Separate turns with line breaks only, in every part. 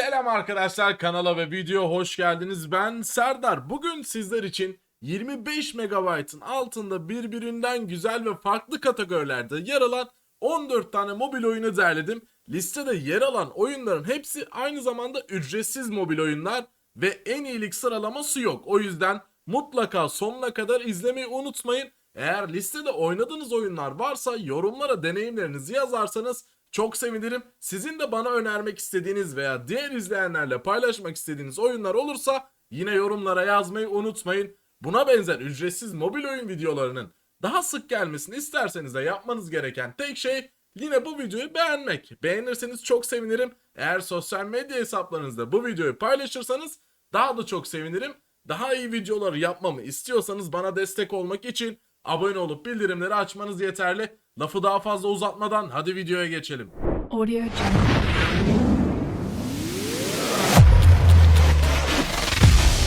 Selam arkadaşlar kanala ve videoya hoş geldiniz. Ben Serdar. Bugün sizler için 25 MB'ın altında birbirinden güzel ve farklı kategorilerde yer alan 14 tane mobil oyunu derledim. Listede yer alan oyunların hepsi aynı zamanda ücretsiz mobil oyunlar ve en iyilik sıralaması yok. O yüzden mutlaka sonuna kadar izlemeyi unutmayın. Eğer listede oynadığınız oyunlar varsa yorumlara deneyimlerinizi yazarsanız çok sevinirim. Sizin de bana önermek istediğiniz veya diğer izleyenlerle paylaşmak istediğiniz oyunlar olursa yine yorumlara yazmayı unutmayın. Buna benzer ücretsiz mobil oyun videolarının daha sık gelmesini isterseniz de yapmanız gereken tek şey yine bu videoyu beğenmek. Beğenirseniz çok sevinirim. Eğer sosyal medya hesaplarınızda bu videoyu paylaşırsanız daha da çok sevinirim. Daha iyi videoları yapmamı istiyorsanız bana destek olmak için abone olup bildirimleri açmanız yeterli. Lafı daha fazla uzatmadan hadi videoya geçelim.
Audio Jungle.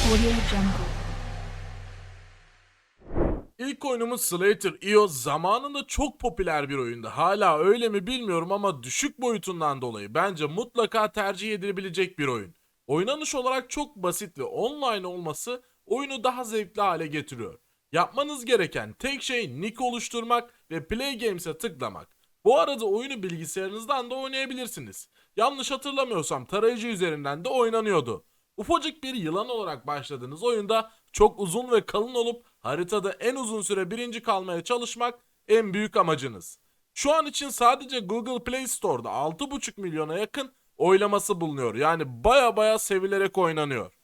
Audio Jungle.
İlk oyunumuz Slater Io zamanında çok popüler bir oyundu. Hala öyle mi bilmiyorum ama düşük boyutundan dolayı bence mutlaka tercih edilebilecek bir oyun. Oynanış olarak çok basit ve online olması oyunu daha zevkli hale getiriyor. Yapmanız gereken tek şey nick oluşturmak ve Play Games'e tıklamak. Bu arada oyunu bilgisayarınızdan da oynayabilirsiniz. Yanlış hatırlamıyorsam tarayıcı üzerinden de oynanıyordu. Ufacık bir yılan olarak başladığınız oyunda çok uzun ve kalın olup haritada en uzun süre birinci kalmaya çalışmak en büyük amacınız. Şu an için sadece Google Play Store'da 6,5 milyona yakın oylaması bulunuyor. Yani baya baya sevilerek oynanıyor.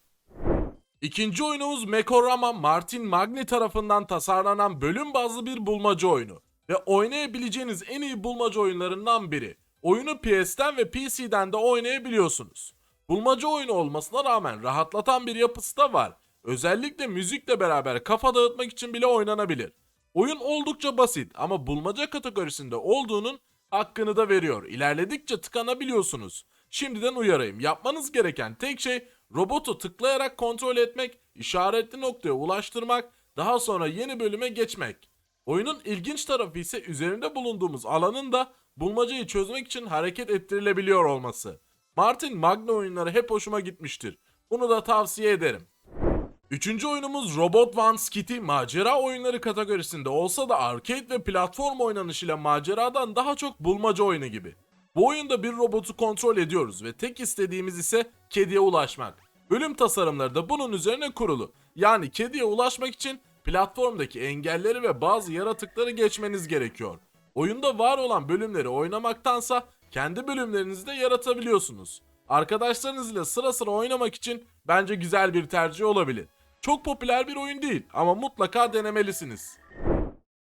İkinci oyunumuz Mekorama Martin Magni tarafından tasarlanan bölüm bazlı bir bulmaca oyunu. Ve oynayabileceğiniz en iyi bulmaca oyunlarından biri. Oyunu PS'ten ve PC'den de oynayabiliyorsunuz. Bulmaca oyunu olmasına rağmen rahatlatan bir yapısı da var. Özellikle müzikle beraber kafa dağıtmak için bile oynanabilir. Oyun oldukça basit ama bulmaca kategorisinde olduğunun hakkını da veriyor. İlerledikçe tıkanabiliyorsunuz. Şimdiden uyarayım. Yapmanız gereken tek şey robotu tıklayarak kontrol etmek, işaretli noktaya ulaştırmak, daha sonra yeni bölüme geçmek. Oyunun ilginç tarafı ise üzerinde bulunduğumuz alanın da bulmacayı çözmek için hareket ettirilebiliyor olması. Martin Magna oyunları hep hoşuma gitmiştir. Bunu da tavsiye ederim. Üçüncü oyunumuz Robot One Skitty macera oyunları kategorisinde olsa da arcade ve platform oynanışıyla maceradan daha çok bulmaca oyunu gibi. Bu oyunda bir robotu kontrol ediyoruz ve tek istediğimiz ise kediye ulaşmak. Bölüm tasarımları da bunun üzerine kurulu. Yani kediye ulaşmak için platformdaki engelleri ve bazı yaratıkları geçmeniz gerekiyor. Oyunda var olan bölümleri oynamaktansa kendi bölümlerinizi de yaratabiliyorsunuz. Arkadaşlarınızla sıra sıra oynamak için bence güzel bir tercih olabilir. Çok popüler bir oyun değil ama mutlaka denemelisiniz.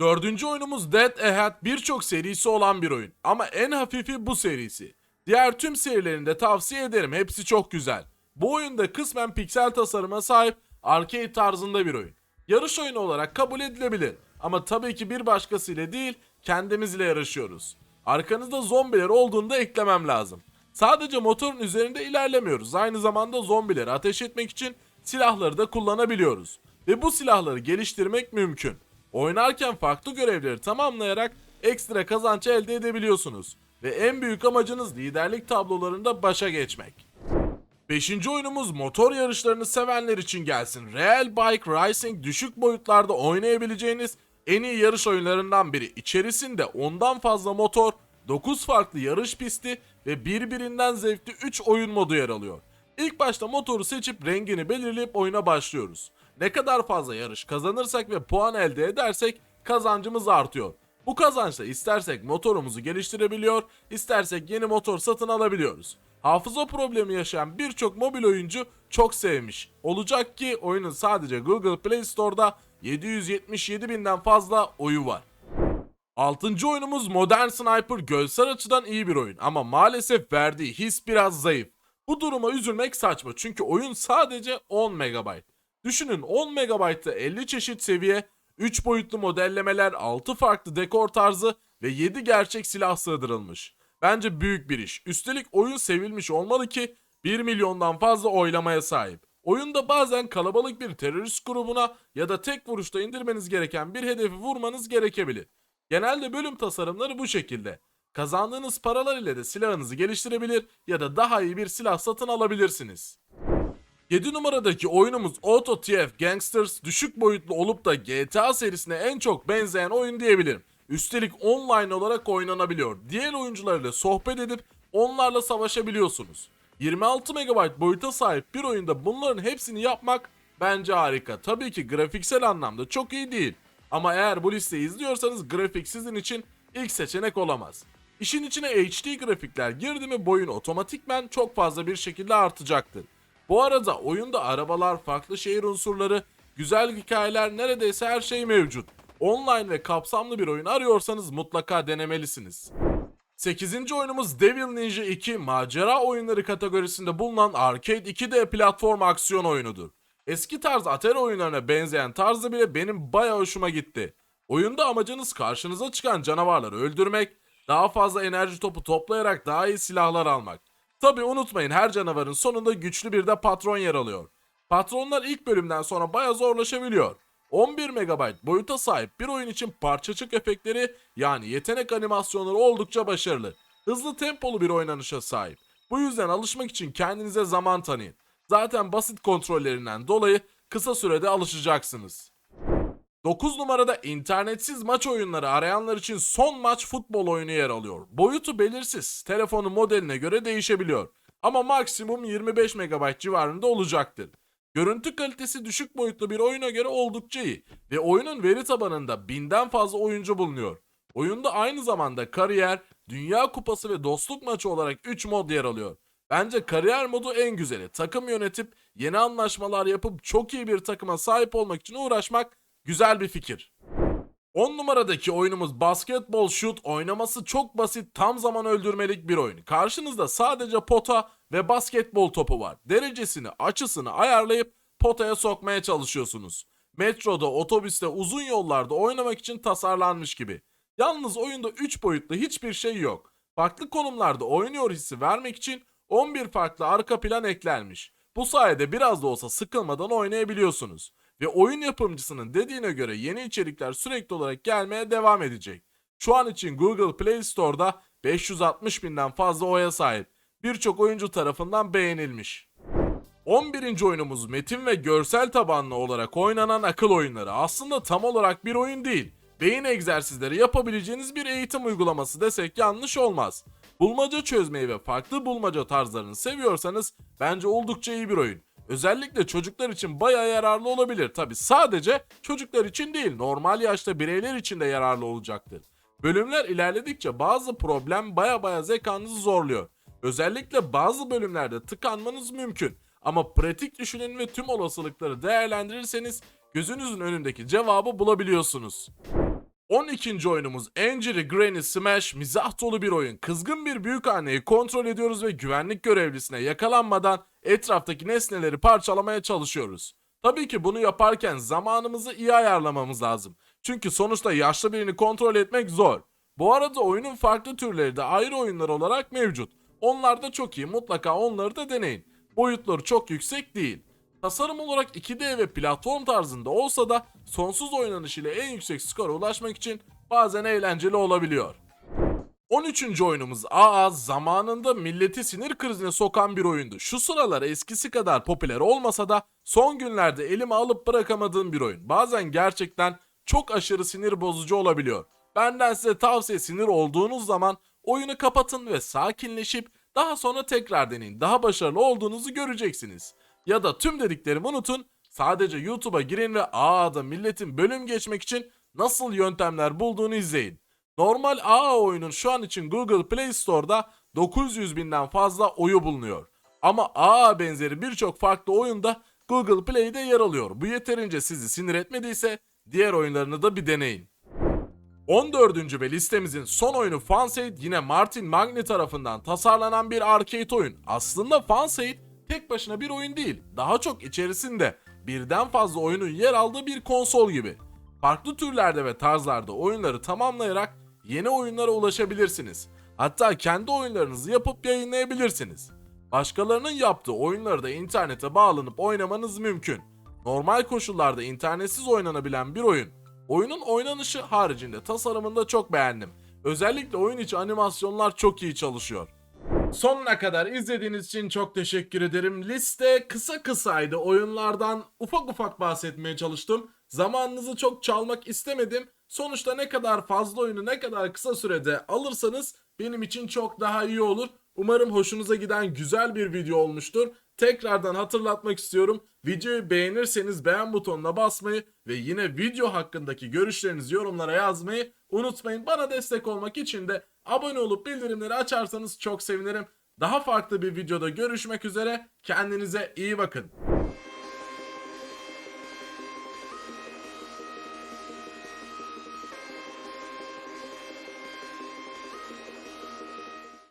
Dördüncü oyunumuz Dead Ahead birçok serisi olan bir oyun ama en hafifi bu serisi. Diğer tüm serilerini de tavsiye ederim hepsi çok güzel. Bu oyunda kısmen piksel tasarıma sahip arcade tarzında bir oyun. Yarış oyunu olarak kabul edilebilir ama tabii ki bir başkasıyla değil kendimizle yarışıyoruz. Arkanızda zombiler olduğunda eklemem lazım. Sadece motorun üzerinde ilerlemiyoruz. Aynı zamanda zombileri ateş etmek için silahları da kullanabiliyoruz. Ve bu silahları geliştirmek mümkün. Oynarken farklı görevleri tamamlayarak ekstra kazanç elde edebiliyorsunuz. Ve en büyük amacınız liderlik tablolarında başa geçmek. Beşinci oyunumuz motor yarışlarını sevenler için gelsin. Real Bike Racing düşük boyutlarda oynayabileceğiniz en iyi yarış oyunlarından biri. İçerisinde ondan fazla motor, 9 farklı yarış pisti ve birbirinden zevkli 3 oyun modu yer alıyor. İlk başta motoru seçip rengini belirleyip oyuna başlıyoruz. Ne kadar fazla yarış kazanırsak ve puan elde edersek kazancımız artıyor. Bu kazançla istersek motorumuzu geliştirebiliyor, istersek yeni motor satın alabiliyoruz. Hafıza problemi yaşayan birçok mobil oyuncu çok sevmiş. Olacak ki oyunun sadece Google Play Store'da 777 binden fazla oyu var. Altıncı oyunumuz Modern Sniper görsel açıdan iyi bir oyun ama maalesef verdiği his biraz zayıf. Bu duruma üzülmek saçma çünkü oyun sadece 10 MB. Düşünün 10 MB'da 50 çeşit seviye, 3 boyutlu modellemeler, 6 farklı dekor tarzı ve 7 gerçek silah sığdırılmış. Bence büyük bir iş. Üstelik oyun sevilmiş olmalı ki 1 milyondan fazla oylamaya sahip. Oyunda bazen kalabalık bir terörist grubuna ya da tek vuruşta indirmeniz gereken bir hedefi vurmanız gerekebilir. Genelde bölüm tasarımları bu şekilde. Kazandığınız paralar ile de silahınızı geliştirebilir ya da daha iyi bir silah satın alabilirsiniz. 7 numaradaki oyunumuz Auto TF Gangsters düşük boyutlu olup da GTA serisine en çok benzeyen oyun diyebilirim. Üstelik online olarak oynanabiliyor. Diğer oyuncularla sohbet edip onlarla savaşabiliyorsunuz. 26 MB boyuta sahip bir oyunda bunların hepsini yapmak bence harika. Tabii ki grafiksel anlamda çok iyi değil. Ama eğer bu listeyi izliyorsanız grafik sizin için ilk seçenek olamaz. İşin içine HD grafikler girdi mi boyun otomatikmen çok fazla bir şekilde artacaktır. Bu arada oyunda arabalar, farklı şehir unsurları, güzel hikayeler neredeyse her şey mevcut. Online ve kapsamlı bir oyun arıyorsanız mutlaka denemelisiniz. 8. oyunumuz Devil Ninja 2 macera oyunları kategorisinde bulunan arcade 2D platform aksiyon oyunudur. Eski tarz Atari oyunlarına benzeyen tarzı bile benim baya hoşuma gitti. Oyunda amacınız karşınıza çıkan canavarları öldürmek, daha fazla enerji topu toplayarak daha iyi silahlar almak. Tabi unutmayın her canavarın sonunda güçlü bir de patron yer alıyor. Patronlar ilk bölümden sonra baya zorlaşabiliyor. 11 MB boyuta sahip bir oyun için parçacık efektleri yani yetenek animasyonları oldukça başarılı. Hızlı tempolu bir oynanışa sahip. Bu yüzden alışmak için kendinize zaman tanıyın. Zaten basit kontrollerinden dolayı kısa sürede alışacaksınız. 9 numarada internetsiz maç oyunları arayanlar için son maç futbol oyunu yer alıyor. Boyutu belirsiz, telefonun modeline göre değişebiliyor. Ama maksimum 25 MB civarında olacaktır. Görüntü kalitesi düşük boyutlu bir oyuna göre oldukça iyi ve oyunun veri tabanında binden fazla oyuncu bulunuyor. Oyunda aynı zamanda kariyer, dünya kupası ve dostluk maçı olarak 3 mod yer alıyor. Bence kariyer modu en güzeli. Takım yönetip yeni anlaşmalar yapıp çok iyi bir takıma sahip olmak için uğraşmak güzel bir fikir. 10 numaradaki oyunumuz Basketball Shoot oynaması çok basit tam zaman öldürmelik bir oyun. Karşınızda sadece pota ve basketbol topu var. Derecesini, açısını ayarlayıp potaya sokmaya çalışıyorsunuz. Metroda, otobüste, uzun yollarda oynamak için tasarlanmış gibi. Yalnız oyunda 3 boyutlu hiçbir şey yok. Farklı konumlarda oynuyor hissi vermek için 11 farklı arka plan eklenmiş. Bu sayede biraz da olsa sıkılmadan oynayabiliyorsunuz. Ve oyun yapımcısının dediğine göre yeni içerikler sürekli olarak gelmeye devam edecek. Şu an için Google Play Store'da 560 binden fazla oya sahip. Birçok oyuncu tarafından beğenilmiş. 11. oyunumuz metin ve görsel tabanlı olarak oynanan akıl oyunları. Aslında tam olarak bir oyun değil. Beyin egzersizleri yapabileceğiniz bir eğitim uygulaması desek yanlış olmaz. Bulmaca çözmeyi ve farklı bulmaca tarzlarını seviyorsanız bence oldukça iyi bir oyun. Özellikle çocuklar için bayağı yararlı olabilir. Tabi sadece çocuklar için değil normal yaşta bireyler için de yararlı olacaktır. Bölümler ilerledikçe bazı problem baya baya zekanızı zorluyor. Özellikle bazı bölümlerde tıkanmanız mümkün. Ama pratik düşünün ve tüm olasılıkları değerlendirirseniz gözünüzün önündeki cevabı bulabiliyorsunuz. 12. oyunumuz Angry Granny Smash mizah dolu bir oyun. Kızgın bir büyükanneyi kontrol ediyoruz ve güvenlik görevlisine yakalanmadan etraftaki nesneleri parçalamaya çalışıyoruz. Tabii ki bunu yaparken zamanımızı iyi ayarlamamız lazım. Çünkü sonuçta yaşlı birini kontrol etmek zor. Bu arada oyunun farklı türleri de ayrı oyunlar olarak mevcut. Onlar da çok iyi mutlaka onları da deneyin. Boyutları çok yüksek değil. Tasarım olarak 2D ve platform tarzında olsa da sonsuz oynanış ile en yüksek skora ulaşmak için bazen eğlenceli olabiliyor. 13. oyunumuz AA zamanında milleti sinir krizine sokan bir oyundu. Şu sıralar eskisi kadar popüler olmasa da son günlerde elime alıp bırakamadığım bir oyun. Bazen gerçekten çok aşırı sinir bozucu olabiliyor. Benden size tavsiye sinir olduğunuz zaman oyunu kapatın ve sakinleşip daha sonra tekrar deneyin. Daha başarılı olduğunuzu göreceksiniz. Ya da tüm dediklerimi unutun. Sadece YouTube'a girin ve AA'da milletin bölüm geçmek için nasıl yöntemler bulduğunu izleyin. Normal AA oyunun şu an için Google Play Store'da 900 binden fazla oyu bulunuyor. Ama AA benzeri birçok farklı oyunda Google Play'de yer alıyor. Bu yeterince sizi sinir etmediyse diğer oyunlarını da bir deneyin. 14. ve listemizin son oyunu Fansade yine Martin Magni tarafından tasarlanan bir arcade oyun. Aslında Fansade tek başına bir oyun değil, daha çok içerisinde birden fazla oyunun yer aldığı bir konsol gibi. Farklı türlerde ve tarzlarda oyunları tamamlayarak yeni oyunlara ulaşabilirsiniz. Hatta kendi oyunlarınızı yapıp yayınlayabilirsiniz. Başkalarının yaptığı oyunları da internete bağlanıp oynamanız mümkün. Normal koşullarda internetsiz oynanabilen bir oyun. Oyunun oynanışı haricinde tasarımını da çok beğendim. Özellikle oyun içi animasyonlar çok iyi çalışıyor. Sonuna kadar izlediğiniz için çok teşekkür ederim. Liste kısa kısaydı. Oyunlardan ufak ufak bahsetmeye çalıştım. Zamanınızı çok çalmak istemedim. Sonuçta ne kadar fazla oyunu ne kadar kısa sürede alırsanız benim için çok daha iyi olur. Umarım hoşunuza giden güzel bir video olmuştur. Tekrardan hatırlatmak istiyorum. Videoyu beğenirseniz beğen butonuna basmayı ve yine video hakkındaki görüşlerinizi yorumlara yazmayı unutmayın. Bana destek olmak için de abone olup bildirimleri açarsanız çok sevinirim. Daha farklı bir videoda görüşmek üzere. Kendinize iyi bakın.